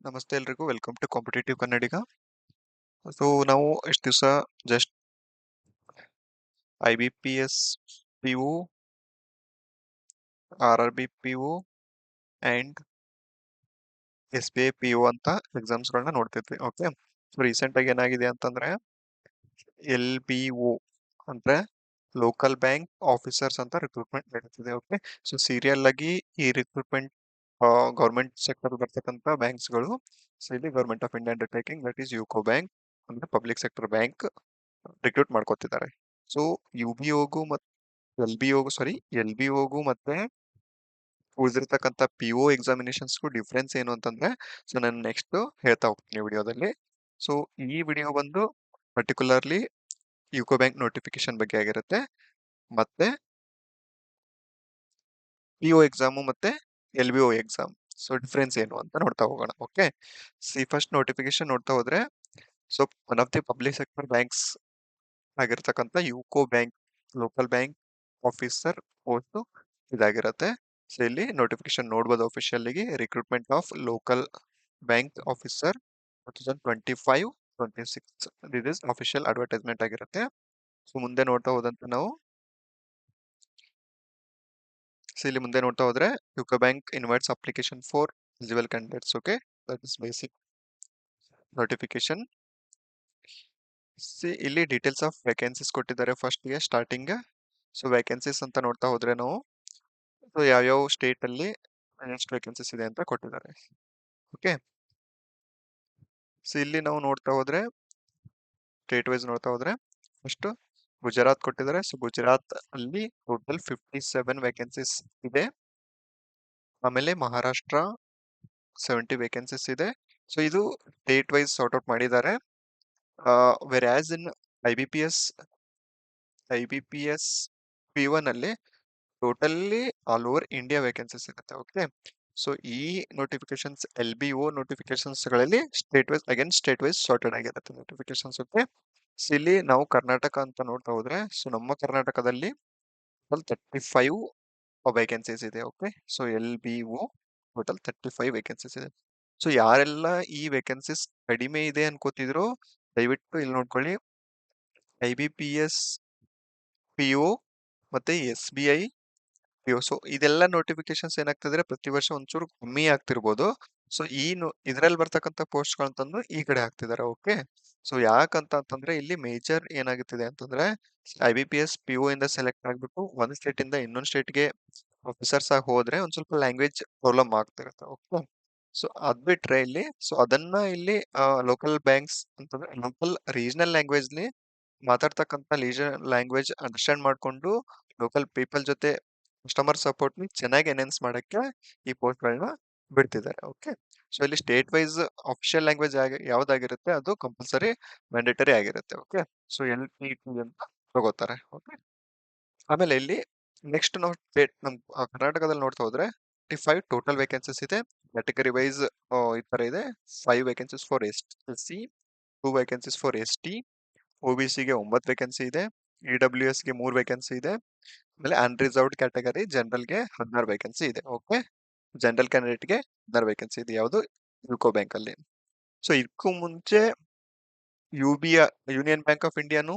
ನಮಸ್ತೆ ಎಲ್ರಿಗೂ. Welcome to competitive Kannadiga so ನಾವು ಎಷ್ಟು ದಿವಸ just I B P S P U R R B P U and S B I P U ಅಂತ ಎಕ್ಸಾಮ್ಸ್ಗಳನ್ನ ನೋಡ್ತಿದ್ವಿ ಓಕೆ ಸೊ ರೀಸೆಂಟಾಗಿ ಏನಾಗಿದೆ ಅಂತಂದರೆ ಎಲ್ ಬಿ ಒ ಅಂದರೆ ಲೋಕಲ್ ಬ್ಯಾಂಕ್ ಆಫೀಸರ್ಸ್ ಅಂತ ರಿಕ್ರೂಟ್ಮೆಂಟ್ ನಡೀತಿದೆ ಓಕೆ ಸೊ ಸೀರಿಯಲ್ ಆಗಿ ಈ ರಿಕ್ರೂಟ್ಮೆಂಟ್ ಗೌರ್ಮೆಂಟ್ ಸೆಕ್ಟರ್ ಬರ್ತಕ್ಕಂಥ ಬ್ಯಾಂಕ್ಸ್ಗಳು ಸೊ ಇಲ್ಲಿ government of India undertaking that is UCO bank ಅಂದ್ರೆ ಪಬ್ಲಿಕ್ ಸೆಕ್ಟರ್ ಬ್ಯಾಂಕ್ ರಿಕ್ರೂಟ್ ಮಾಡ್ಕೋತಿದ್ದಾರೆ. ಸೊ ಯು ಬಿ ಓಗು ಮತ್ತು ಎಲ್ ಬಿ ಓಗು ಸಾರಿ ಎಲ್ ಬಿ ಓಗು ಮತ್ತೆ ಉಳಿದಿರ್ತಕ್ಕಂಥ ಪಿ ಒ ಎಕ್ಸಾಮಿನೇಷನ್ಸ್ಗೂ ಡಿಫ್ರೆನ್ಸ್ ಏನು ಅಂತಂದ್ರೆ ಸೊ ನಾನು ನೆಕ್ಸ್ಟ್ ಹೇಳ್ತಾ ಹೋಗ್ತೀನಿ ವಿಡಿಯೋದಲ್ಲಿ. ಸೊ ಈ ವಿಡಿಯೋ ಬಂದು ಪರ್ಟಿಕ್ಯುಲರ್ಲಿ ಯುಕೋ ಬ್ಯಾಂಕ್ ನೋಟಿಫಿಕೇಶನ್ ಬಗ್ಗೆ ಆಗಿರುತ್ತೆ. ಮತ್ತೆ ಪಿ ಓ ಎಕ್ಸಾಮು ಮತ್ತೆ L B O exam. So, difference ಏನು ಅಂತ ನೋಡ್ತಾ ಹೋಗೋಣ. ಓಕೆ? ಸಿ ಫಸ್ಟ್ ನೋಟಿಫಿಕೇಶನ್ ನೋಡ್ತಾ ಹೋದ್ರೆ, so, one of the public sector banks ಆಗಿರ್ತಕ್ಕಂಥ UCO bank, local bank officer post ಇದಾಗಿರುತ್ತೆ. ಸೊ, ಇಲ್ಲಿ ನೋಟಿಫಿಕೇಶನ್ ನೋಡ್ಬೋದು ಅಫಿಷಿಯಲ್ಲಿಗೆ recruitment of local bank officer two thousand twenty five twenty six this is official advertisement ಆಗಿರುತ್ತೆ. So, ಮುಂದೆ ನೋಡ್ತಾ ಹೋದಂತ ನಾವು so, ಇಲ್ಲಿ ಮುಂದೆ ನೋಡ್ತಾ ಹೋದ್ರೆ UCO bank invites application for eligible candidates okay that is basic notification see ಇಲ್ಲಿ ಡೀಟೇಲ್ಸ್ ಆಫ್ ವೇಕೆನ್ಸೀಸ್ ಕೊಟ್ಟಿದ್ದಾರೆ ಫಸ್ಟ್ಗೆ ಸ್ಟಾರ್ಟಿಂಗ್ ಸೊ ವೇಕೆನ್ಸೀಸ್ ಅಂತ ನೋಡ್ತಾ ಹೋದ್ರೆ ನಾವು, ಸೊ, ಯಾವ್ಯಾವ ಸ್ಟೇಟ್ ಅಲ್ಲಿ ಎಷ್ಟು ವೇಕೆನ್ಸೀಸ್ ಇದೆ ಅಂತ ಕೊಟ್ಟಿದ್ದಾರೆ ಓಕೆ ಸೊ ಇಲ್ಲಿ ನಾವು ನೋಡ್ತಾ ಹೋದ್ರೆ ಸ್ಟೇಟ್ ವೈಸ್ ನೋಡ್ತಾ ಹೋದ್ರೆ ಫಸ್ಟ್ ಗುಜರಾತ್ ಕೊಟ್ಟಿದ್ದಾರೆ. ಸೊ ಗುಜರಾತ್ ಅಲ್ಲಿ ಟೋಟಲ್ ಫಿಫ್ಟಿ ಸೆವೆನ್ ವೇಕೆನ್ಸೀಸ್ ಇದೆ. ಆಮೇಲೆ ಮಹಾರಾಷ್ಟ್ರ ಸೆವೆಂಟಿ ವೇಕೆನ್ಸೀಸ್ ಇದೆ. ಸೊ, ಇದು ಡೇಟ್ ವೈಸ್ ಸಾರ್ಟ್ ಔಟ್ ಮಾಡಿದ್ದಾರೆ. Whereas in I B P S I B P S P one ಅಲ್ಲಿ totally all over India vacancies ಇರುತ್ತೆ ಓಕೆ ಸೊ ಈ notifications L B O ನೋಟಿಫಿಕೇಶನ್ಸ್ಗಳಲ್ಲಿ state wise again state wise sorted ಆಗಿರುತ್ತೆ notifications okay so ಇಲ್ಲಿ ನಾವು ಕರ್ನಾಟಕ ಅಂತ ನೋಡ್ತಾ ಹೋದ್ರೆ so ನಮ್ಮ ಕರ್ನಾಟಕದಲ್ಲಿ ಟೋಟಲ್ ತರ್ಟಿ ಫೈವ್ ವೇಕೆನ್ಸೀಸ್ ಇದೆ okay so L B O total thirty five vacancies ಇದೆ. ಸೊ ಯಾರೆಲ್ಲ ಈ ವೇಕೆನ್ಸೀಸ್ ಕಡಿಮೆ ಇದೆ ಅನ್ಕೋತಿದ್ರು, ದಯವಿಟ್ಟು ಇಲ್ಲಿ ನೋಡ್ಕೊಳ್ಳಿ. I B P S P O ಮತ್ತೆ S B I P so ಇದೆಲ್ಲ ನೋಟಿಫಿಕೇಶನ್ಸ್ ಏನಾಗ್ತಿದ್ರೆ ಪ್ರತಿ ವರ್ಷ ಒಂಚೂರು ಕಮ್ಮಿ ಆಗ್ತಿರ್ಬೋದು. ಸೊ ಈ ಇದ್ರಲ್ಲಿ ಬರ್ತಕ್ಕಂಥ ಪೋಸ್ಟ್ಗಳಂತಂದು ಈ ಕಡೆ ಹಾಕ್ತಿದ್ದಾರೆ ಓಕೆ? ಸೊ ಯಾಕಂತ ಅಂತಂದ್ರೆ ಇಲ್ಲಿ ಮೇಜರ್ ಏನಾಗುತ್ತಿದೆ ಅಂತಂದ್ರೆ I B P S P O ಇಂದ ಸೆಲೆಕ್ಟ್ ಆಗ್ಬಿಟ್ಟು ಒಂದ್ ಸ್ಟೇಟ್ ಇಂದ ಇನ್ನೊಂದ್ ಸ್ಟೇಟ್ಗೆ ಆಫೀಸರ್ಸ್ ಆಗಿ ಹೋದ್ರೆ ಒಂದ್ ಸ್ವಲ್ಪ ಲ್ಯಾಂಗ್ವೇಜ್ ಪ್ರಾಬ್ಲಮ್ ಆಗ್ತಿರುತ್ತೆ, ಓಕೆ? ಸೊ ಅದ್ ಬಿಟ್ರೆ ಇಲ್ಲಿ, ಸೊ ಅದನ್ನ ಇಲ್ಲಿ ಲೋಕಲ್ ಬ್ಯಾಂಕ್ಸ್ ಅಂತಂದ್ರೆ ಲೋಕಲ್ ರೀಜನಲ್ ಲ್ಯಾಂಗ್ವೇಜ್ ಲಿ ಮಾತಾಡ್ತಕ್ಕಂಥ ಲೀಜರ್ ಲ್ಯಾಂಗ್ವೇಜ್ ಅಂಡರ್ಸ್ಟ್ಯಾಂಡ್ ಮಾಡ್ಕೊಂಡು ಲೋಕಲ್ ಪೀಪಲ್ ಜೊತೆ ಕಸ್ಟಮರ್ ಸಪೋರ್ಟ್ನ ಚೆನ್ನಾಗಿ ಎನ್ಹೆನ್ಸ್ ಮಾಡಕ್ಕೆ ಈ ಪೋಸ್ಟ್ ಗಳನ್ನ ಬಿಡ್ತಿದ್ದಾರೆ ಓಕೆ ಸೊ ಇಲ್ಲಿ ಸ್ಟೇಟ್ ವೈಸ್ ಅಫಿಷಿಯಲ್ ಲ್ಯಾಂಗ್ವೇಜ್ ಯಾವ್ದಾಗಿರುತ್ತೆ? ಅದು ಕಂಪಲ್ಸರಿ ಮ್ಯಾಂಡೇಟರಿ ಆಗಿರುತ್ತೆ okay so L P T ಅಂತ ತಗೋತಾರೆ ಓಕೆ ಆಮೇಲೆ ಇಲ್ಲಿ ನೆಕ್ಸ್ಟ್ ನಾವು ಸ್ಟೇಟ್ ನಮ್ ಕರ್ನಾಟಕದಲ್ಲಿ ನೋಡ್ತಾ ಹೋದ್ರೆ ಫೈವ್ ಟೋಟಲ್ ವೇಕೆನ್ಸಿಸ್ ಇದೆ. ಕ್ಯಾಟಗರಿ ವೈಸ್ ಈ ತರ ಇದೆ. Five vacancies for S C two vacancies for S T O B ಸಿಗೆ ಒಂಬತ್ತು ವೇಕೆನ್ಸಿ ಇದೆ ಇ ಡಬ್ಲ್ಯೂ ಎಸ್ಗೆ ಮೂರು ವೇಕೆನ್ಸಿ ಇದೆ ಆಮೇಲೆ ಅನ್ರಿಸರ್ವ್ಡ್ ಕ್ಯಾಟಗರಿ ಜನರಲ್ಗೆ ಹದಿನಾರು ವೇಕೆನ್ಸಿ ಇದೆ ಓಕೆ ಜನರಲ್ ಕ್ಯಾಂಡಿಡೇಟ್ಗೆ ಹದಿನಾರು ವೇಕೆನ್ಸಿ ಇದೆ, ಯಾವುದು? ಯುಕೋ ಬ್ಯಾಂಕ್ ಅಲ್ಲಿ. ಸೊ ಇದಕ್ಕೂ ಮುಂಚೆ U B union bank of ಇಂಡಿಯಾನು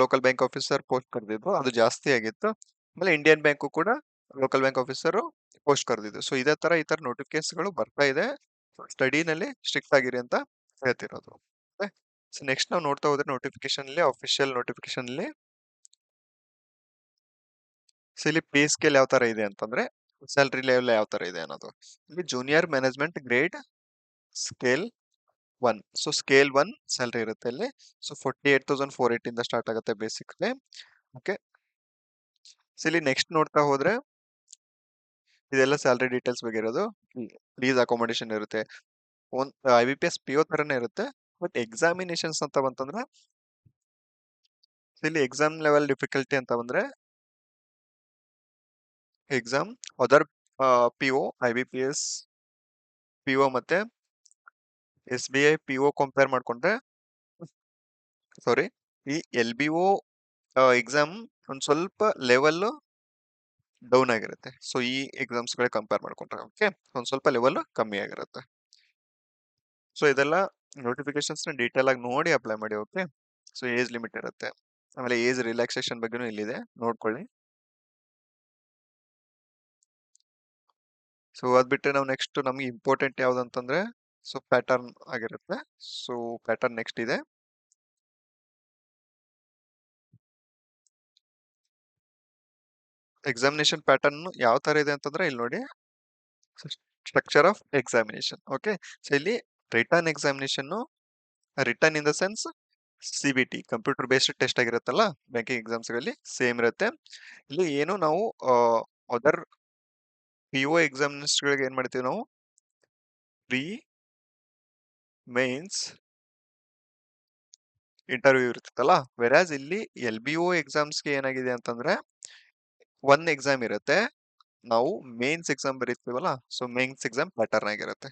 local bank officer post ಕರೆದಿದ್ರು ಅದು ಜಾಸ್ತಿ ಆಗಿತ್ತು. ಆಮೇಲೆ ಇಂಡಿಯನ್ ಬ್ಯಾಂಕು ಕೂಡ ಲೋಕಲ್ ಬ್ಯಾಂಕ್ ಆಫೀಸರು ಪೋಸ್ಟ್ ಕರೆದಿದ್ದು. ಸೊ ಇದೇ ತರ ಈ ತರ ನೋಟಿಫಿಕೇಶನ್ಗಳು ಬರ್ತಾ ಇದೆ. ಸ್ಟಡಿನಲ್ಲಿ ಸ್ಟ್ರಿಕ್ಟ್ ಆಗಿರಿ ಅಂತ ಹೇಳ್ತಿರೋದು ಸೊ ನೆಕ್ಸ್ಟ್ ನಾವು ನೋಡ್ತಾ ಹೋದ್ರೆ ನೋಟಿಫಿಕೇಶನ್ ಅಲ್ಲಿ ಅಫಿಷಿಯಲ್ ನೋಟಿಫಿಕೇಶನ್ ಅಲ್ಲಿ ಸೊ ಇಲ್ಲಿ ಪೇ ಸ್ಕೇಲ್ ಯಾವ ತರ ಇದೆ ಅಂತಂದ್ರೆ, ಸ್ಯಾಲ್ರಿ ಲೆವೆಲ್ ಯಾವ ತರ ಇದೆ ಅನ್ನೋದು. ಇಲ್ಲಿ junior management grade scale one. So scale one salary ಇರುತ್ತೆ ಇಲ್ಲಿ. So forty eight thousand four eight ಇಂದ ಸ್ಟಾರ್ಟ್ ಆಗುತ್ತೆ ಬೇಸಿಕ್ಲಿ. ಓಕೆ. ಸೊ ಇಲ್ಲಿ ನೆಕ್ಸ್ಟ್ ನೋಡ್ತಾ ಹೋದ್ರೆ, ಇದೆಲ್ಲ ಸ್ಯಾಲ್ರಿ ಡೀಟೇಲ್ಸ್ ಬಗ್ಗೆ ಇರೋದು ಪ್ಲೀಸ್ ಅಕಾಮಿಡೇಷನ್ ಇರುತ್ತೆ. ಒಂದ್ I B P S P O ತರನೇ ಇರುತ್ತೆ. ಬಟ್ ಎಕ್ಸಾಮಿನೇಷನ್ಸ್ ಅಂತ ಬಂತಂದ್ರೆ, ಇಲ್ಲಿ ಎಕ್ಸಾಮ್ ಲೆವೆಲ್ ಡಿಫಿಕಲ್ಟಿ ಅಂತ ಬಂದ್ರೆ exam other P O I B P S P O ಮತ್ತೆ S B I P O compare ಮಾಡಿಕೊಂಡ್ರೆ ಸಾರಿ ಈ ಎಲ್ ಬಿ ಒ ಎಕ್ಸಾಮ್ ಒಂದು ಸ್ವಲ್ಪ ಲೆವೆಲ್ ಡೌನ್ ಆಗಿರುತ್ತೆ. ಸೊ ಈ ಎಕ್ಸಾಮ್ಸ್ ಗಳಿಗೆ ಕಂಪೇರ್ ಮಾಡ್ಕೊಂಡ್ರೆ ಓಕೆ ಒಂದು ಸ್ವಲ್ಪ ಲೆವೆಲ್ ಕಮ್ಮಿ ಆಗಿರುತ್ತೆ. ಸೊ ಇದೆಲ್ಲ ನೋಟಿಫಿಕೇಶನ್ಸ್ನ ಡೀಟೇಲ್ ಆಗಿ ನೋಡಿ ಅಪ್ಲೈ ಮಾಡಿ ಓಕೆ ಸೊ ಏಜ್ ಲಿಮಿಟ್ ಇರುತ್ತೆ. ಆಮೇಲೆ ಏಜ್ ರಿಲ್ಯಾಕ್ಸೇಷನ್ ಬಗ್ಗೆನೂ ಇಲ್ಲಿದೆ. ನೋಡ್ಕೊಳ್ಳಿ. ಸೊ, ಅದು ಬಿಟ್ಟರೆ ನಾವು ನೆಕ್ಸ್ಟ್ ನಮಗೆ ಇಂಪಾರ್ಟೆಂಟ್ ಯಾವುದಂತಂದರೆ ಸೊ, ಪ್ಯಾಟರ್ನ್ ಆಗಿರುತ್ತೆ. ಸೊ, ಪ್ಯಾಟರ್ನ್ ನೆಕ್ಸ್ಟ್ ಇದೆ. ಎಕ್ಸಾಮಿನೇಷನ್ ಪ್ಯಾಟರ್ನ್ ಯಾವ ತರ ಇದೆ ಅಂತಂದ್ರೆ ಇಲ್ಲಿ ನೋಡಿ. Structure of examination, okay. So, ಇಲ್ಲಿ written examination, written in the sense C B T, computer based test ಆಗಿರುತ್ತಲ್ಲ, banking ಎಕ್ಸಾಮ್ಸ್ಗಳಲ್ಲಿ ಸೇಮ್ ಇರುತ್ತೆ. ಇಲ್ಲಿ ಏನು ನಾವು ಅದರ್ ಪಿ ಒ ಎಕ್ಸಾಮಿನೇಷನ್ಗಳಿಗೆ ಏನ್ ಮಾಡ್ತೀವಿ ನಾವು? ಪ್ರೀ ಮೇನ್ಸ್ ಇಂಟರ್ವ್ಯೂ ಇರ್ತದಲ್ಲ ವೆರಾಸ್ ಇಲ್ಲಿ ಎಲ್ ಬಿ ಒ ಎಕ್ಸಾಮ್ಸ್ಗೆ ಏನಾಗಿದೆ ಅಂತಂದ್ರೆ ಒನ್ ಎಕ್ಸಾಮ್ ಇರುತ್ತೆ. ನಾವು ಮೇನ್ಸ್ ಎಕ್ಸಾಮ್ ಬರೀತೀವಲ್ಲ? ಸೊ ಮೇನ್ಸ್ ಎಕ್ಸಾಮ್ ಪ್ಯಾಟರ್ನ್ ಆಗಿರುತ್ತೆ.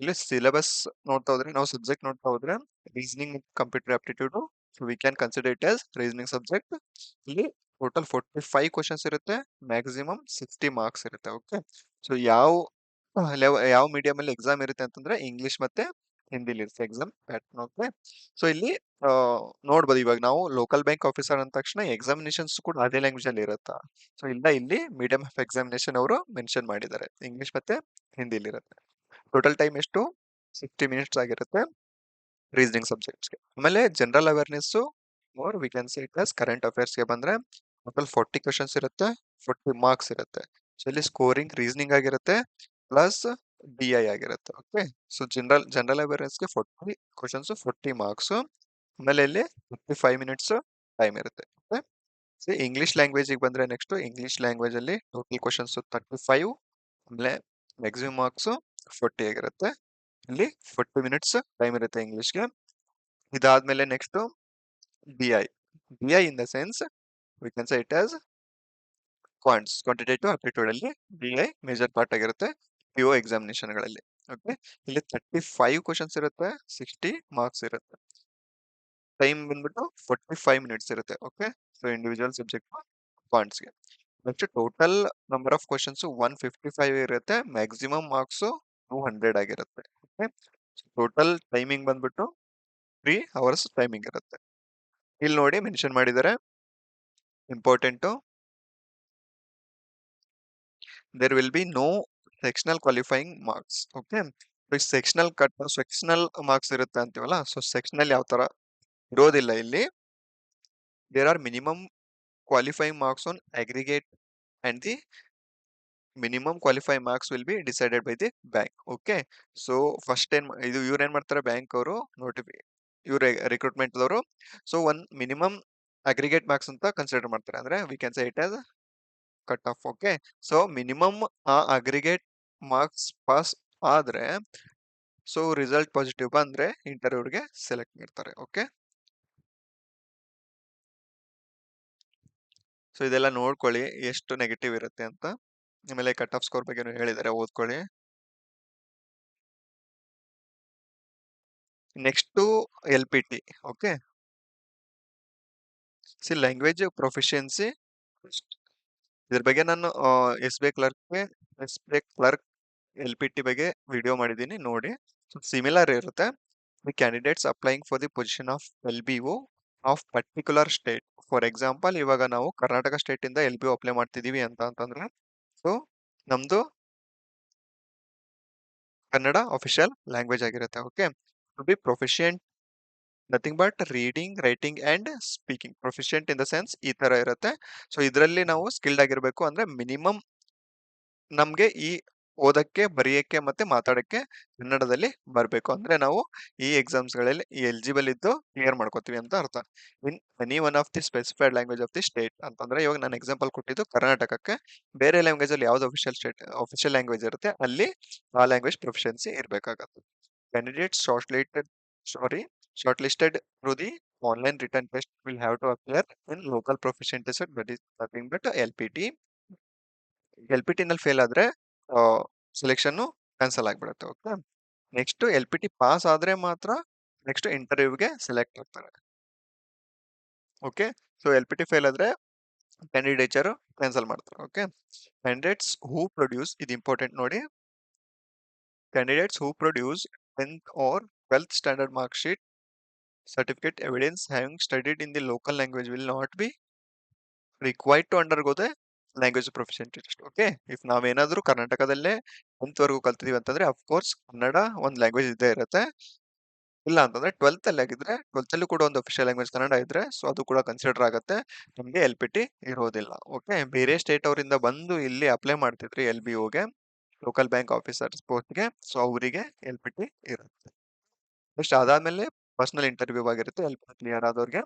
ಇಲ್ಲಿ ಸಿಲೆಬಸ್ ನೋಡ್ತಾ ಹೋದ್ರೆ, ನಾವು ಸಬ್ಜೆಕ್ಟ್ ನೋಡ್ತಾ ಹೋದ್ರೆ reasoning computer aptitude so we can consider it as reasoning subject ಇಲ್ಲಿ ಟೋಟಲ್ ಫೋರ್ಟಿ ಫೈವ್ ಕ್ವಶನ್ಸ್ ಇರುತ್ತೆ. ಮ್ಯಾಕ್ಸಿಮಮ್ ಸಿಕ್ಸ್ಟಿ ಮಾರ್ಕ್ಸ್ ಇರುತ್ತೆ. ಓಕೆ ಸೊ ಯಾವ, ಲೆವ- ಯಾವ ಮೀಡಿಯಂ ಅಲ್ಲಿ ಎಕ್ಸಾಮ್ ಇರುತ್ತೆ ಅಂತಂದ್ರೆ ಇಂಗ್ಲಿಷ್ ಮತ್ತೆ ಹಿಂದಿಲಿ ಇರುತ್ತೆ ಎಕ್ಸಾಮ್ ಪ್ಯಾಟರ್ನ್ ಓಕೆ ಸೊ ಇಲ್ಲಿ ನೋಡ್ಬೋದು ಇವಾಗ ನಾವು ಲೋಕಲ್ ಬ್ಯಾಂಕ್ ಆಫೀಸರ್ ಅಂದ ತಕ್ಷಣ ಎಕ್ಸಾಮಿನೇಷನ್ಸ್ ಕೂಡ ಅದೇ ಲ್ಯಾಂಗ್ವೇಜ್ ಅಲ್ಲಿ ಇರುತ್ತಾ? ಸೊ ಇಲ್ಲ, ಇಲ್ಲಿ ಮೀಡಿಯಂ ಆಫ್ ಎಕ್ಸಾಮಿನೇಷನ್ ಅವರು ಮೆನ್ಷನ್ ಮಾಡಿದ್ದಾರೆ. ಇಂಗ್ಲಿಷ್ ಮತ್ತೆ ಹಿಂದಿಲಿ ಇರುತ್ತೆ. ಟೋಟಲ್ ಟೈಮ್ ಎಷ್ಟು? ಸಿಕ್ಸ್ಟಿ ಮಿನಿಟ್ಸ್ ಆಗಿರುತ್ತೆ. ರೀಸನಿಂಗ್ ಸಬ್ಜೆಕ್ಟ್ಸ್ಗೆ ಆಮೇಲೆ general awareness more we can see it current ಅಫೇರ್ಸ್ಗೆ ಬಂದ್ರೆ ಟೋಟಲ್ ಫೋರ್ಟಿ ಕ್ವಶನ್ಸ್ ಇರುತ್ತೆ ಫೋರ್ಟಿ ಮಾರ್ಕ್ಸ್ ಇರುತ್ತೆ. ಸೊ ಇಲ್ಲಿ ಸ್ಕೋರಿಂಗ್ ರೀಸನಿಂಗ್ ಆಗಿರುತ್ತೆ ಪ್ಲಸ್ ಡಿ ಐ ಆಗಿರುತ್ತೆ ಓಕೆ ಸೊ ಜನರಲ್ ಜನರಲ್ ಅವೇರ್ನೆಸ್ಗೆ ಫೋರ್ಟಿ ಕ್ವಶನ್ಸ್ ಫೋರ್ಟಿ ಮಾರ್ಕ್ಸ್ ಆಮೇಲೆ ಇಲ್ಲಿ ಫಿಫ್ಟಿ ಫೈವ್ ಮಿನಿಟ್ಸ್ ಟೈಮ್ ಇರುತ್ತೆ ಓಕೆ ಸೊ ಇಂಗ್ಲೀಷ್ ಲ್ಯಾಂಗ್ವೇಜಿಗೆ ಬಂದರೆ ನೆಕ್ಸ್ಟು ಇಂಗ್ಲೀಷ್ ಲ್ಯಾಂಗ್ವೇಜಲ್ಲಿ ಟೋಟಲ್ ಕ್ವಶನ್ಸ್ ತರ್ಟಿ ಫೈವ್ ಆಮೇಲೆ ಮ್ಯಾಕ್ಸಿಮಮ್ ಮಾರ್ಕ್ಸು ಫೋರ್ಟಿ ಆಗಿರುತ್ತೆ. ಇಲ್ಲಿ ಫೋರ್ಟಿ ಮಿನಿಟ್ಸ್ ಟೈಮ್ ಇರುತ್ತೆ ಇಂಗ್ಲೀಷ್ಗೆ ಇದಾದ್ಮೇಲೆ next D I D I in the sense we can say it as quants quantitative aptitude ಅಲ್ಲಿ ಡಿ ಐ ಮೇಜರ್ ಪಾರ್ಟ್ ಆಗಿರುತ್ತೆ P O ಎಕ್ಸಾಮಿನೇಷನ್ಗಳಲ್ಲಿ okay ಇಲ್ಲಿ ತರ್ಟಿ ಫೈವ್ ಕ್ವಶನ್ಸ್ ಇರುತ್ತೆ ಸಿಕ್ಸ್ಟಿ ಮಾರ್ಕ್ಸ್ ಇರುತ್ತೆ. Time ಬಂದ್ಬಿಟ್ಟು ಫೋರ್ಟಿ ಫೈವ್ ಮಿನಿಟ್ಸ್ ಇರುತ್ತೆ okay so individual subject ಕ್ವಾಂಟ್ಸ್ಗೆ next total number of questions one fifty five ಇರುತ್ತೆ maximum marks two hundred ಆಗಿರುತ್ತೆ okay total timing ಬಂದ್ಬಿಟ್ಟು three hours timing ಇರುತ್ತೆ. ಇಲ್ಲಿ ನೋಡಿ ಮೆನ್ಷನ್ ಮಾಡಿದ್ದಾರೆ important there will be no sectional qualifying marks okay sectional cut sectional marks ಇರುತ್ತೆ ಅಂತೀವಲ್ಲ so sectional ಯಾವ ತರ? ಇರೋದಿಲ್ಲ ಇಲ್ಲಿ. There are minimum qualifying marks on aggregate and the minimum qualify marks will be decided by the bank okay so first ಏನ್, ಇದು ಇವ್ರು ಏನ್ ಮಾಡ್ತಾರೆ? ಬ್ಯಾಂಕ್ ಅವರು ನೋಟಿಫಿ ಇವ್ರ ರಿಕ್ರೂಟ್ಮೆಂಟ್ ದವರು. ಸೊ ಒಂದ್ ಮಿನಿಮಮ್ ಅಗ್ರಿಗೇಟ್ ಮಾರ್ಕ್ಸ್ ಅಂತ ಕನ್ಸಿಡರ್ ಮಾಡ್ತಾರೆ. ಅಂದ್ರೆ we can say it as cut off okay so minimum ಆ ಅಗ್ರಿಗೇಟ್ ಮಾರ್ಕ್ಸ್ ಪಾಸ್ ಆದ್ರೆ ಸೊ ರಿಸಲ್ಟ್ ಪಾಸಿಟಿವ್ ಬಂದ್ರೆ ಇಂಟರ್ವ್ಯೂಗೆ ಸೆಲೆಕ್ಟ್ ಮಾಡ್ತಾರೆ ಓಕೆ ಸೊ ಇದೆಲ್ಲ ನೋಡ್ಕೊಳ್ಳಿ, ಎಷ್ಟು ನೆಗೆಟಿವ್ ಇರುತ್ತೆ ಅಂತ. ಆಮೇಲೆ ಕಟ್ ಆಫ್ ಸ್ಕೋರ್ ಬಗ್ಗೆ ಹೇಳಿದ್ದಾರೆ, ಓದ್ಕೊಳ್ಳಿ. Next L P T okay see language proficiency. ಇದ್ರ ಬಗ್ಗೆ ನಾನು S B I ಕ್ಲರ್ಕ್ಗೆ, S B I clerk L P T ಬಗ್ಗೆ ವಿಡಿಯೋ ಮಾಡಿದ್ದೀನಿ, ನೋಡಿ. ಸೊ ಸಿಮಿಲರ್ ಇರುತ್ತೆ. We candidates applying for the position of L B O of particular state for example ಇವಾಗ ನಾವು Karnataka state ಇಂದ ಎಲ್ ಬಿ ಓ ಅಪ್ಲೈ ಮಾಡ್ತಿದ್ದೀವಿ ಅಂತ ಅಂತಂದ್ರೆ, ಸೊ, ನಮ್ದು ಕನ್ನಡ ಅಫಿಷಿಯಲ್ ಲ್ಯಾಂಗ್ವೇಜ್ ಆಗಿರುತ್ತೆ okay to be proficient nothing but reading writing and speaking proficient in the sense ಈ ತರ ಇರುತ್ತೆ. ಸೊ ಇದರಲ್ಲಿ ನಾವು ಸ್ಕಿಲ್ಡ್ ಆಗಿರ್ಬೇಕು ಅಂದ್ರೆ ಮಿನಿಮಮ್ ನಮ್ಗೆ ಈ ಓದಕ್ಕೆ, ಬರೆಯಕ್ಕೆ ಮತ್ತೆ ಮಾತಾಡಕ್ಕೆ ಕನ್ನಡದಲ್ಲಿ ಬರಬೇಕು. ಅಂದ್ರೆ ನಾವು ಈ ಎಕ್ಸಾಮ್ಸ್ಗಳಲ್ಲಿ ಎಲಿಜಿಬಲ್ ಇದ್ದು ಕ್ಲಿಯರ್ ಮಾಡ್ಕೋತೀವಿ ಅಂತ ಅರ್ಥ. In any one of the specified language of the state ಅಂತಂದ್ರೆ ಇವಾಗ ನಾನು ಎಕ್ಸಾಂಪಲ್ ಕೊಟ್ಟಿದ್ದು ಕರ್ನಾಟಕಕ್ಕೆ. ಬೇರೆ ಲ್ಯಾಂಗ್ವೇಜ್ ಅಲ್ಲಿ ಯಾವ್ದು ಅಫಿಷಿಯಲ್ ಸ್ಟೇಟ್ ಅಫಿಷಿಯಲ್ ಲ್ಯಾಂಗ್ವೇಜ್ ಇರುತ್ತೆ, ಅಲ್ಲಿ ಆ ಲ್ಯಾಂಗ್ವೇಜ್ ಪ್ರೊಫಿಷಿಯನ್ಸಿ ಇರಬೇಕಾಗತ್ತೆ. Candidates shortlisted sorry shortlisted through the online written test will have to appear in local proficient test that is nothing but LPT. LPT ನಲ್ಲಿ ಫೇಲ್ ಆದ್ರೆ selection cancel ಆಗ್ಬಿಡುತ್ತೆ okay next L P T pass ಆದ್ರೆ ಮಾತ್ರ next ಇಂಟರ್ವ್ಯೂಗೆ select ಆಗ್ತಾರೆ. Okay so L P T fail ಆದ್ರೆ candidature cancel ಮಾಡ್ತಾರೆ okay candidates who produce ಇದು ಇಂಪಾರ್ಟೆಂಟ್ ನೋಡಿ. Candidates who produce 10th or 12th standard mark sheet certificate evidence having studied in the local language will not be required to undergo the language proficiency test okay if ನಾವೇನಾದರೂ ಕರ್ನಾಟಕದಲ್ಲೇ ಟೆಂತ್ವರೆಗೂ ಕಲ್ತಿದೀವಿ ಅಂತಂದ್ರೆ of course Kannada ಒಂದು language ಇದ್ದೇ ಇರುತ್ತೆ. ಇಲ್ಲ ಅಂತಂದ್ರೆ twelfth ಅಲ್ಲಿ ಆಗಿದ್ರೆ ಟ್ವೆಲ್ತ್ ಕೂಡ ಒಂದು ಅಫಿಷಿಯಲ್ ಲ್ಯಾಂಗ್ವೇಜ್ ಕನ್ನಡ ಇದ್ರೆ ಸೊ ಅದು ಕೂಡ ಕನ್ಸಿಡರ್ ಆಗುತ್ತೆ. ನಮಗೆ ಎಲ್ ಪಿ ಟಿ ಇರೋದಿಲ್ಲ ಓಕೆ ಬೇರೆ ಸ್ಟೇಟ್ ಅವರಿಂದ ಬಂದು ಇಲ್ಲಿ ಅಪ್ಲೈ ಮಾಡ್ತಿದ್ರಿ ಎಲ್ ಬಿ ಓಗೆ ಲೋಕಲ್ ಬ್ಯಾಂಕ್ ಆಫೀಸರ್ಸ್ ಪೋಸ್ಟ್ಗೆ ಸೊ ಅವರಿಗೆ ಎಲ್ ಪಿ ಟಿ ಇರುತ್ತೆ. ನೆಕ್ಸ್ಟ್ ಅದಾದ್ಮೇಲೆ ಪರ್ಸನಲ್ ಇಂಟರ್ವ್ಯೂ ಆಗಿರುತ್ತೆ ಅಲ್ಲಿ ಕ್ಲಿಯರ್ ಆದವ್ರಿಗೆ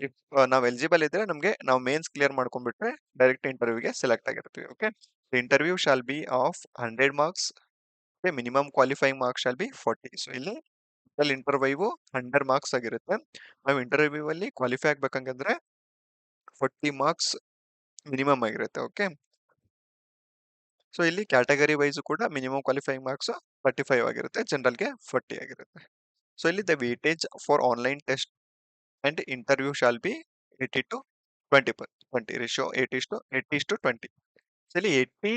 ಇಫ್ ನಾವು ಎಲಿಜಿಬಲ್ ಇದ್ರೆ ನಮಗೆ ನಾವು ಮೇನ್ಸ್ ಕ್ಲಿಯರ್ ಮಾಡ್ಕೊಂಡ್ಬಿಟ್ರೆ ಡೈರೆಕ್ಟ್ ಇಂಟರ್ವ್ಯೂಗೆ ಸೆಲೆಕ್ಟ್ ಆಗಿರ್ತೀವಿ okay interview shall be of hundred marks minimum qualifying marks shall be forty so ಇಲ್ಲಿ ಇಂಟರ್ವ್ಯೂ ಹಂಡ್ರೆಡ್ ಮಾರ್ಕ್ಸ್ ಆಗಿರುತ್ತೆ. ನಾವು ಇಂಟರ್ವ್ಯೂ ಅಲ್ಲಿ ಕ್ವಾಲಿಫೈ ಆಗ್ಬೇಕಂದ್ರೆ ಫೋರ್ಟಿ ಮಾರ್ಕ್ಸ್ ಮಿನಿಮಮ್ ಆಗಿರುತ್ತೆ ಓಕೆ ಸೊ ಇಲ್ಲಿ ಕ್ಯಾಟಗರಿ ವೈಸ್ ಕೂಡ minimum qualifying marks forty five ಆಗಿರುತ್ತೆ ಜನರಲ್ಗೆ ಫೋರ್ಟಿ ಆಗಿರುತ್ತೆ. ಸೊ ಇಲ್ಲಿ weightage for online test and interview shall be eighty to twenty per twenty ratio eighty to eighty to twenty so ಇಲ್ಲಿ eighty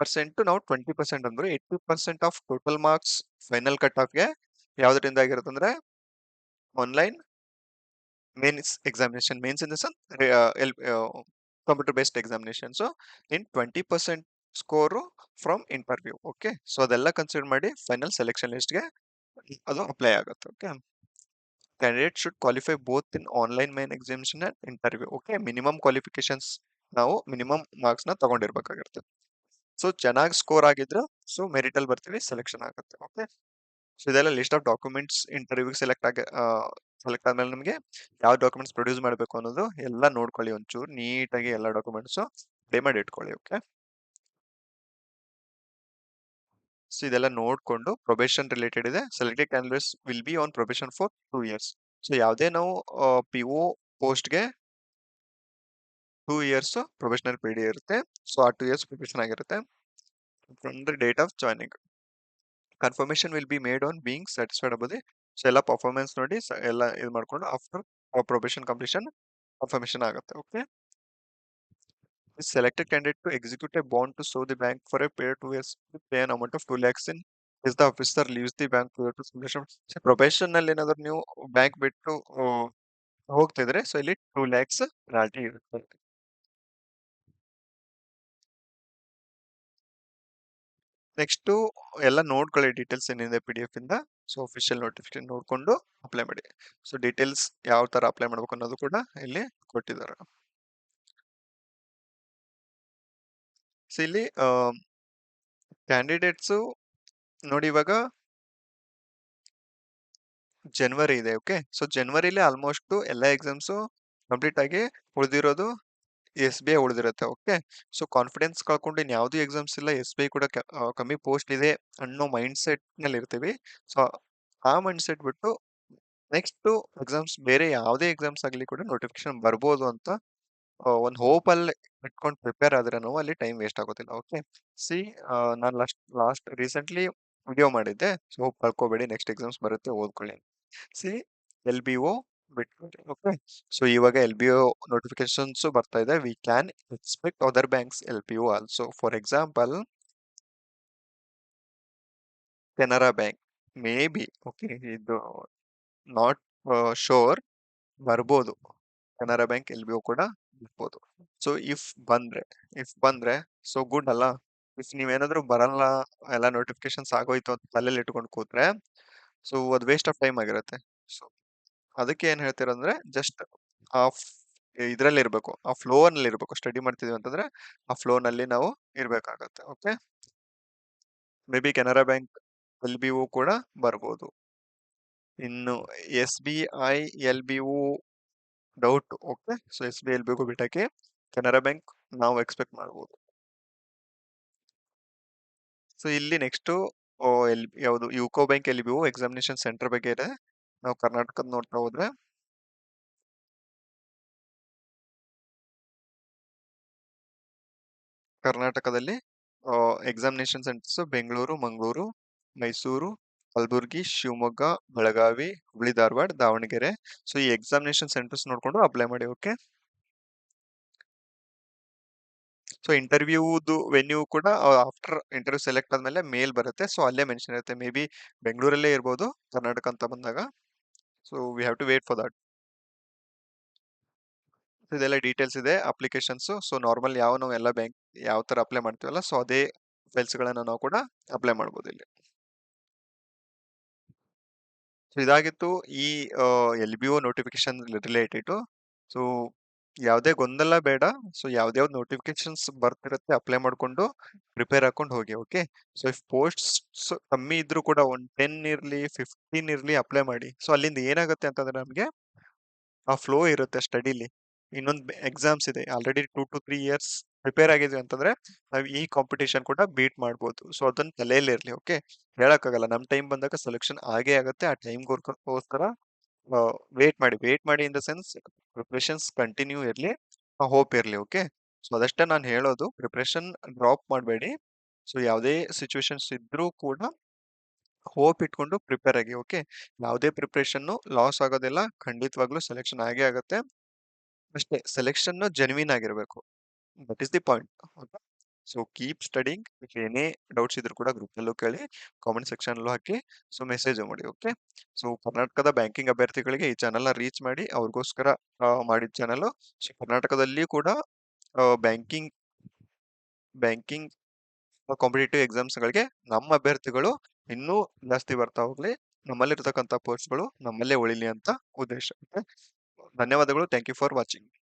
percent ನಾವು twenty percent ಅಂದ್ರೆ eighty percent of total marks final cut ಆಫ್ಗೆ ಯಾವ್ದರಿಂದ ಆಗಿರುತ್ತೆ ಅಂದ್ರೆ online mains examination mains in the L computer based examination so in twenty percent score from interview okay so ಅದೆಲ್ಲ consider ಮಾಡಿ final selection ಲಿಸ್ಟ್ಗೆ ಅದು apply ಆಗುತ್ತೆ okay candidate should qualify both in online main examination and interview okay minimum qualifications ನಾವು minimum ಮಾರ್ಕ್ಸ್ನ ತಗೊಂಡಿರ್ಬೇಕಾಗಿರುತ್ತೆ. So ಚೆನ್ನಾಗಿ score ಆಗಿದ್ರೆ ಸೊ ಮೆರಿಟಲ್ ಬರ್ತೀವಿ ಸೆಲೆಕ್ಷನ್ ಆಗುತ್ತೆ ಓಕೆ ಸೊ ಇದೆಲ್ಲ ಲಿಸ್ಟ್ ಆಫ್ ಡಾಕ್ಯುಮೆಂಟ್ಸ್ ಇಂಟರ್ವ್ಯೂಗೆ ಸೆಲೆಕ್ಟ್ ಆಗಿ ಸೆಲೆಕ್ಟ್ ಆದ್ಮೇಲೆ ನಿಮಗೆ ಯಾವ ಡಾಕ್ಯುಮೆಂಟ್ಸ್ ಪ್ರೊಡ್ಯೂಸ್ ಮಾಡಬೇಕು ಅನ್ನೋದು ಎಲ್ಲ ನೋಡ್ಕೊಳ್ಳಿ ಒಂಚೂರು, ನೀಟಾಗಿ ಎಲ್ಲ ಡಾಕ್ಯುಮೆಂಟ್ಸು ರೆಡಿ ಮಾಡಿ ಇಟ್ಕೊಳ್ಳಿ ಓಕೆ ಸೊ ಇದೆಲ್ಲ ನೋಡ್ಕೊಂಡು ಪ್ರೊಬೇಷನ್ ರಿಲೇಟೆಡ್ ಇದೆ. Selected candidates will be on probation for two years so ಯಾವುದೇ ನಾವು ಪಿ ಒ ಪೋಸ್ಟ್ಗೆ ಟೂ ಇಯರ್ಸ್ ಪ್ರೊಫೆಷನಲ್ ಪೀರಿಯಡ್ ಇರುತ್ತೆ. ಸೊ ಆ ಟೂ ಇಯರ್ಸ್ ಪ್ರೊಫೆಷನ್ ಆಗಿರುತ್ತೆ. From the date of joining confirmation will be made on being satisfied ಅಬೋದು so ಎಲ್ಲ performance ನೋಡಿ ಎಲ್ಲ ಇದು ಮಾಡ್ಕೊಂಡು ಆಫ್ಟರ್ ಪ್ರೊಬೇಷನ್ ಕಂಪ್ಲೀಷನ್ ಕನ್ಫರ್ಮೇಷನ್ ಆಗುತ್ತೆ. Okay selected candidate to execute a bond to sue the bank for a period to pay an amount of 2 lakhs in is the officer leaves the bank prior to submission ಪ್ರೊಬೇಷನ್ನಲ್ಲಿ ಏನಾದ್ರು ನೀವು bank ಬಿಟ್ಟು ಹೋಗ್ತಿದ್ರೆ so ಇಲ್ಲಿ two lakhs penalty ಇರುತ್ತೆ next ಎಲ್ಲ ನೋಡ್ಕೊಳ್ಳಿ details ಏನಿದೆ ಪಿ ಡಿ ಇಂದ ಸೊ ಅಫಿಷಿಯಲ್ ನೋಟಿಫಿಕೇಶನ್ ನೋಡ್ಕೊಂಡು ಅಪ್ಲೈ ಮಾಡಿ ಸೊ ಡೀಟೇಲ್ಸ್ ಯಾವ ತರ ಅಪ್ಲೈ ಮಾಡ್ಬೇಕು ಅನ್ನೋದು ಕೂಡ ಇಲ್ಲಿ ಕೊಟ್ಟಿದ್ದಾರೆ ಸೊ ಇಲ್ಲಿ ಕ್ಯಾಂಡಿಡೇಟ್ಸು ನೋಡಿ ಇವಾಗ ಜನವರಿ ಇದೆ ಓಕೆ ಸೊ ಜನ್ವರಿಲಿ ಆಲ್ಮೋಸ್ಟ್ ಎಲ್ಲ ಎಕ್ಸಾಮ್ಸು ಕಂಪ್ಲೀಟ್ ಆಗಿ ಉಳಿದಿರೋದು ಎಸ್ ಬಿ ಐ ಉಳಿದಿರುತ್ತೆ ಓಕೆ ಸೊ ಕಾನ್ಫಿಡೆನ್ಸ್ ಕಳ್ಕೊಂಡು ಇನ್ ಯಾವ್ದು ಎಕ್ಸಾಮ್ಸ್ ಇಲ್ಲ ಎಸ್ ಬಿ ಐ ಕೂಡ ಕಮ್ಮಿ ಪೋಸ್ಟ್ ಇದೆ ಅನ್ನೋ ಮೈಂಡ್ ಸೆಟ್ನಲ್ಲಿ ಇರ್ತೀವಿ. ಸೊ ಆ ಮೈಂಡ್ ಸೆಟ್ ಬಿಟ್ಟು ನೆಕ್ಸ್ಟ್ ಎಕ್ಸಾಮ್ಸ್ ಬೇರೆ ಯಾವುದೇ ಎಕ್ಸಾಮ್ಸ್ ಆಗಲಿ ಕೂಡ ನೋಟಿಫಿಕೇಶನ್ ಬರ್ಬೋದು ಅಂತ ಒಂದು ಹೋಪಲ್ಲಿ ಇಟ್ಕೊಂಡು ಪ್ರಿಪೇರ್ ಆದರೆ ನಾವು ಅಲ್ಲಿ ಟೈಮ್ ವೇಸ್ಟ್ ಆಗೋದಿಲ್ಲ. ಓಕೆ? ಸಿ ನಾನು ಲಾಸ್ಟ್ ಲಾಸ್ಟ್ ರೀಸೆಂಟ್ಲಿ ವಿಡಿಯೋ ಮಾಡಿದ್ದೆ. ಸೊ, ಕಳ್ಕೊಬೇಡಿ, ನೆಕ್ಸ್ಟ್ ಎಕ್ಸಾಮ್ಸ್ ಬರುತ್ತೆ, ಓದ್ಕೊಳ್ಳಿ ಸಿ, ಎಲ್ ಬಿ ಒ ಬಿಟ್ಬಿಡಿ ಓಕೆ? ಸೊ, ಇವಾಗ ಎಲ್ ಬಿ ಒ ನೋಟಿಫಿಕೇಶನ್ಸ್ ಬರ್ತಾ ಇದೆ. We can expect other banks, L B O also. For example Canara bank, may be, okay? ಇದು not sure ಬರ್ಬೋದು. Canara bank, L B O ಕೂಡ ಬರ್ಬೋದು so if ಬಂದ್ರೆ if ಬಂದ್ರೆ so good ಅಲ್ಲ. If ನೀವೇನಾದ್ರೂ ಬರಲ್ಲ, ಎಲ್ಲ ನೋಟಿಫಿಕೇಶನ್ಸ್ ಆಗೋಯ್ತು ಅಂತ ತಲೆಯಲ್ಲಿ ಇಟ್ಕೊಂಡು ಕೂತ್ರೆ ಸೊ ಅದು ವೇಸ್ಟ್ ಆಫ್ ಟೈಮ್ ಆಗಿರುತ್ತೆ. ಸೊ ಅದಕ್ಕೆ ಏನ್ ಹೇಳ್ತೀರಂದ್ರೆ ಜಸ್ಟ್ ಆ ಇದರಲ್ಲಿ ಇರಬೇಕು. ಆ ಫ್ಲೋನಲ್ಲಿ ಇರಬೇಕು. ಸ್ಟಡಿ ಮಾಡ್ತಿದೀವಿ ಅಂತಂದ್ರೆ, ಆ ಫ್ಲೋನಲ್ಲಿ ನಾವು ಇರ್ಬೇಕಾಗತ್ತೆ. Okay may be Canara bank L B O ಕೂಡ ಬರ್ಬೋದು. ಇನ್ನು S B I, L B O doubt okay so S B L ಬೇಕು ಬಿಟ್ಟಕ್ಕೆ ಕೆನರಾ ಬ್ಯಾಂಕ್ ನಾವು ಎಕ್ಸ್ಪೆಕ್ಟ್ ಮಾಡ್ಬೋದು. ಸೊ ಇಲ್ಲಿ ನೆಕ್ಸ್ಟ್ ಎಲ್, ಯಾವುದು, UCO bank, L B examination center ಬಗ್ಗೆ ಇದೆ. ನಾವು ಕರ್ನಾಟಕದ ನೋಡ್ತಾ ಹೋದ್ರೆ ಕರ್ನಾಟಕದಲ್ಲಿ examination centers Bengaluru, Mangaluru, Mysuru Kalaburagi, Shivamogga, Belagavi, Hubli, Dharwad, Davanagere. So ಈ ಎಕ್ಸಾಮಿನೇಷನ್ ಸೆಂಟರ್ಸ್ ನೋಡ್ಕೊಂಡು ಅಪ್ಲೈ ಮಾಡಿ ಓಕೆ ಸೊ ಇಂಟರ್ವ್ಯೂದು ವೆನ್ಯೂ ಕೂಡ ಆಫ್ಟರ್ ಇಂಟರ್ವ್ಯೂ ಸೆಲೆಕ್ಟ್ ಆದಮೇಲೆ ಮೇಲ್ ಬರುತ್ತೆ. ಸೊ ಅಲ್ಲೇ ಮೆನ್ಷನ್ ಇರುತ್ತೆ. ಮೇ ಬಿ ಬೆಂಗಳೂರಲ್ಲೇ ಇರ್ಬೋದು, ಕರ್ನಾಟಕ ಅಂತ ಬಂದಾಗ. So we have to wait for that ಇದೆಲ್ಲ ಡೀಟೇಲ್ಸ್ ಇದೆ ಅಪ್ಲಿಕೇಶನ್ಸ್ ಸೊ ನಾರ್ಮಲ್ ಯಾವ ನಾವು ಎಲ್ಲ ಬ್ಯಾಂಕ್ ಯಾವ ತರ ಅಪ್ಲೈ ಮಾಡ್ತೀವಲ್ಲ ಸೊ ಅದೇ ಫೈಲ್ಸ್ ಗಳನ್ನ ನಾವು ಕೂಡ ಅಪ್ಲೈ ಮಾಡ್ಬೋದು ಇಲ್ಲಿ. ಸೊ ಇದಾಗಿತ್ತು ಈ L B O notification related so ಯಾವುದೇ ಗೊಂದಲ ಬೇಡ. ಸೊ ಯಾವ್ದ್ಯಾವ್ದು ನೋಟಿಫಿಕೇಶನ್ಸ್ ಬರ್ತಿರುತ್ತೆ ಅಪ್ಲೈ ಮಾಡ್ಕೊಂಡು ಪ್ರಿಪೇರ್ ಹಾಕೊಂಡು ಹೋಗಿ ಓಕೆ ಸೊ ಇಫ್ ಪೋಸ್ಟ್ಸ್ ಕಮ್ಮಿ ಇದ್ರೂ ಕೂಡ ಒಂದು ಟೆನ್ ಇರ್ಲಿ ಫಿಫ್ಟೀನ್ ಇರ್ಲಿ ಅಪ್ಲೈ ಮಾಡಿ. ಸೊ ಅಲ್ಲಿಂದ ಏನಾಗುತ್ತೆ ಅಂತಂದ್ರೆ ನಮಗೆ ಆ ಫ್ಲೋ ಇರುತ್ತೆ ಸ್ಟಡಿಲಿ ಇನ್ನೊಂದು ಎಕ್ಸಾಮ್ಸ್ ಇದೆ. Already two to three years prepare ಆಗಿದ್ವಿ ಅಂತಂದ್ರೆ, ನಾವು ಈ ಕಾಂಪಿಟೇಷನ್ ಕೂಡ ಬೀಟ್ ಮಾಡ್ಬೋದು. ಸೊ ಅದನ್ನ ತಲೆಯಲ್ಲಿ ಇರ್ಲಿ ಓಕೆ ಹೇಳಕ್ಕಾಗಲ್ಲ. ನಮ್ ಟೈಮ್ ಬಂದಾಗ ಸೆಲೆಕ್ಷನ್ ಆಗೇ ಆಗುತ್ತೆ. ಆ ಟೈಮ್ಗೋಸ್ಕರ ವೇಟ್ ಮಾಡಿ. ವೇಟ್ ಮಾಡಿ in the sense preparations continue ಇರ್ಲಿ ಹೋಪ್ ಇರ್ಲಿ ಓಕೆ ಸೊ ಅದಷ್ಟೇ ನಾನು ಹೇಳೋದು. ಪ್ರಿಪ್ರೇಷನ್ ಡ್ರಾಪ್ ಮಾಡಬೇಡಿ. ಸೊ ಯಾವುದೇ ಸಿಚುವೇಶನ್ಸ್ ಇದ್ರೂ ಕೂಡ ಹೋಪ್ ಇಟ್ಕೊಂಡು ಪ್ರಿಪೇರ್ ಆಗಿ ಓಕೆ ಯಾವುದೇ ಪ್ರಿಪ್ರೇಷನ್ನು ಲಾಸ್ ಆಗೋದಿಲ್ಲ. ಖಂಡಿತವಾಗ್ಲೂ ಸೆಲೆಕ್ಷನ್ ಆಗೇ ಆಗುತ್ತೆ. ಅಷ್ಟೇ ಸೆಲೆಕ್ಷನ್ ಜೆನ್ವಿನ್ ಆಗಿರ್ಬೇಕು. That is the point so keep studying ಏನೇ ಡೌಟ್ಸ್ ಇದ್ರು ಕೂಡ ಗ್ರೂಪ್ ನಲ್ಲೂ ಕೇಳಿ ಕಾಮೆಂಟ್ ಸೆಕ್ಷನ್ ಅಲ್ಲೂ ಹಾಕಿ ಸೊ ಮೆಸೇಜ್ ಮಾಡಿ ಓಕೆ ಸೊ ಕರ್ನಾಟಕದ ಬ್ಯಾಂಕಿಂಗ್ ಅಭ್ಯರ್ಥಿಗಳಿಗೆ ಈ ಚಾನಲ್ನ ರೀಚ್ ಮಾಡಿ ಅವ್ರಿಗೋಸ್ಕರ ಮಾಡಿದ ಚಾನಲ್ ಸೊ ಕರ್ನಾಟಕದಲ್ಲಿ ಕೂಡ ಬ್ಯಾಂಕಿಂಗ್ ಬ್ಯಾಂಕಿಂಗ್ ಕಾಂಪಿಟೇಟಿವ್ ಎಕ್ಸಾಮ್ಸ್ ಗಳಿಗೆ ನಮ್ಮ ಅಭ್ಯರ್ಥಿಗಳು ಇನ್ನೂ ಜಾಸ್ತಿ ಬರ್ತಾ ಹೋಗ್ಲಿ. ನಮ್ಮಲ್ಲಿರ್ತಕ್ಕಂಥ ಪೋಸ್ಟ್ಗಳು ನಮ್ಮಲ್ಲೇ ಉಳಿಲಿ ಅಂತ ಉದ್ದೇಶ ಧನ್ಯವಾದಗಳು. Thank you for watching